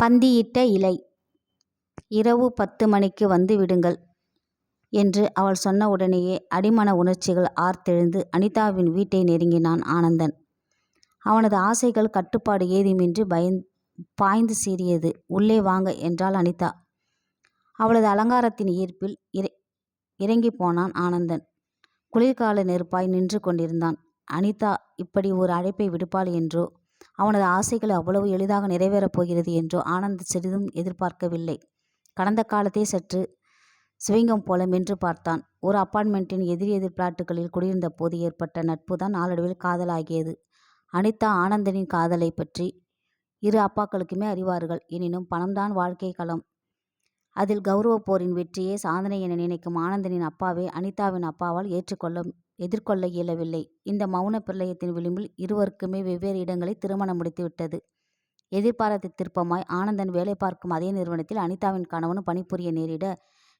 பந்தியிட்ட இலை இரவு பத்து மணிக்கு வந்து விடுங்கள் என்று அவள் சொன்ன உடனேயே அடிமன உணர்ச்சிகள் ஆர்த்தெழுந்து அனிதாவின் வீட்டை நெருங்கினான் ஆனந்தன். அவனது ஆசைகள் கட்டுப்பாடு ஏதுமின்றி பயந் பாய்ந்து சீறியது. உள்ளே வாங்க என்றாள் அனிதா. அவளது அலங்காரத்தின் ஈர்ப்பில் இற இறங்கிப் போனான் ஆனந்தன். குளிர்கால நெருப்பாய் நின்று கொண்டிருந்தான். அனிதா இப்படி ஒரு அழைப்பை விடுப்பாள் என்றோ அவனது ஆசைகள் அவ்வளவு எளிதாக நிறைவேறப் போகிறது என்றோ ஆனந்த் சிறிதும் எதிர்பார்க்கவில்லை. கடந்த காலத்தை சற்று சிவிங்கம் போல மென்று பார்த்தான். ஒரு அப்பார்ட்மெண்ட்டின் எதிர் எதிர் பிளாட்டுகளில் குடியிருந்தபோது ஏற்பட்ட நட்புதான் நாளடைவில் காதலாகியது. அனிதா ஆனந்தனின் காதலைப் பற்றி இரு அப்பாக்களுக்குமே அறிவார்கள். எனினும் பணம்தான் வாழ்க்கை களம். அதில் கௌரவ போரின் வெற்றியே சாதனை என நினைக்கும் ஆனந்தனின் அப்பாவை அனிதாவின் அப்பாவால் ஏற்றுக்கொள்ள எதிர்கொள்ள இயலவில்லை. இந்த மௌன பிரளயத்தின் விளிம்பில் இருவருக்குமே வெவ்வேறு இடங்களை திருமணம் முடித்துவிட்டது எதிர்பாராத திருப்பமாய் ஆனந்தன் வேலை பார்க்கும் அதே நிறுவனத்தில் அனிதாவின் கணவனும் பணிபுரிய நேரிட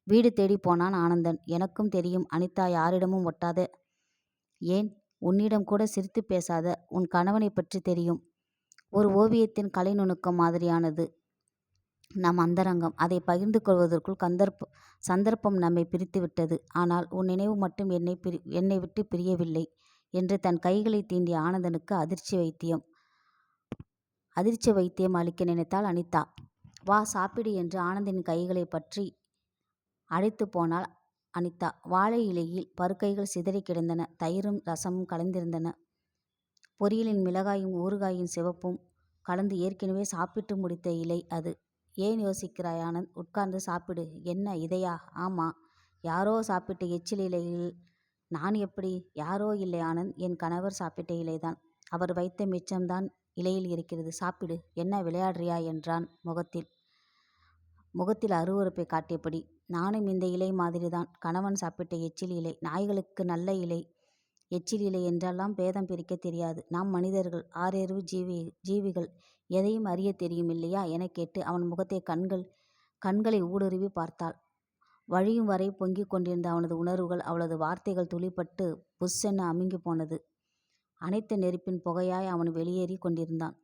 வீடு தேடி போனான் ஆனந்தன். எனக்கும் தெரியும் அனிதா யாரிடமும் ஒட்டாத ஏன் உன்னிடம் கூட சிரித்துப் பேசாத உன் கணவனைப் பற்றி தெரியும். ஒரு ஓவியத்தின் கலை நுணுக்கம் மாதிரியானது நம் அந்தரங்கம். அதை பகிர்ந்து கொள்வதற்குள் கந்தர்ப்ப சந்தர்ப்பம் நம்மைப் பிரித்துவிட்டது. ஆனால் உன் நினைவு மட்டும் என்னை பிரி என்னை விட்டு பிரியவில்லை என்று தன் கைகளை தீண்டிய ஆனந்தனுக்கு அதிர்ச்சி வைத்தியம் அதிர்ச்சி வைத்தியம் அளிக்க நினைத்தாள் அனிதா. வா சாப்பிடு என்று ஆனந்தனின் கைகளைப் பற்றி அழைத்துப் போனால் அனிதா. வாழை இலையில் பருக்கைகள் சிதறி கிடந்தன. தயிரும் ரசமும் கலந்திருந்தன. பொரியலின் மிளகாயும் ஊறுகாயின் சிவப்பும் கலந்து ஏற்கெனவே சாப்பிட்டு முடித்த இலை அது. ஏன் யோசிக்கிறாய் ஆனந்த்? உட்கார்ந்து சாப்பிடு. என்ன இதையா? ஆமாம் யாரோ சாப்பிட்ட எச்சில் இலையில் நான் எப்படி? யாரோ இல்லை ஆனந்த். என் கணவர் சாப்பிட்ட இலைதான். அவர் வைத்த மிச்சம்தான் இலையில் இருக்கிறது. சாப்பிடு. என்ன விளையாடுறியா? என்றான் முகத்தில் முகத்தில் அருவறுப்பை காட்டியபடி. நானும் இந்த இலை மாதிரிதான். கணவன் சாப்பிட்ட எச்சில் இலை. நாய்களுக்கு நல்ல இலை எச்சில் இலை என்றெல்லாம் பேதம் பிரிக்கத் தெரியாது. நாம் மனிதர்கள் ஆறறிவு ஜீவி ஜீவிகள். எதையும் அறியத் தெரியும் இல்லையா? எனக் கேட்டு அவன் முகத்தை கண்கள் கண்களை ஊடுருவி பார்த்தாள். வழியும் வரை பொங்கிக் கொண்டிருந்த அவனது உணர்வுகள் அவளது வார்த்தைகள் துளிப்பட்டு புஷ் என அமுங்கி போனது. அனைத்து நெருப்பின் புகையாய் அவன் வெளியேறிக் கொண்டிருந்தான்.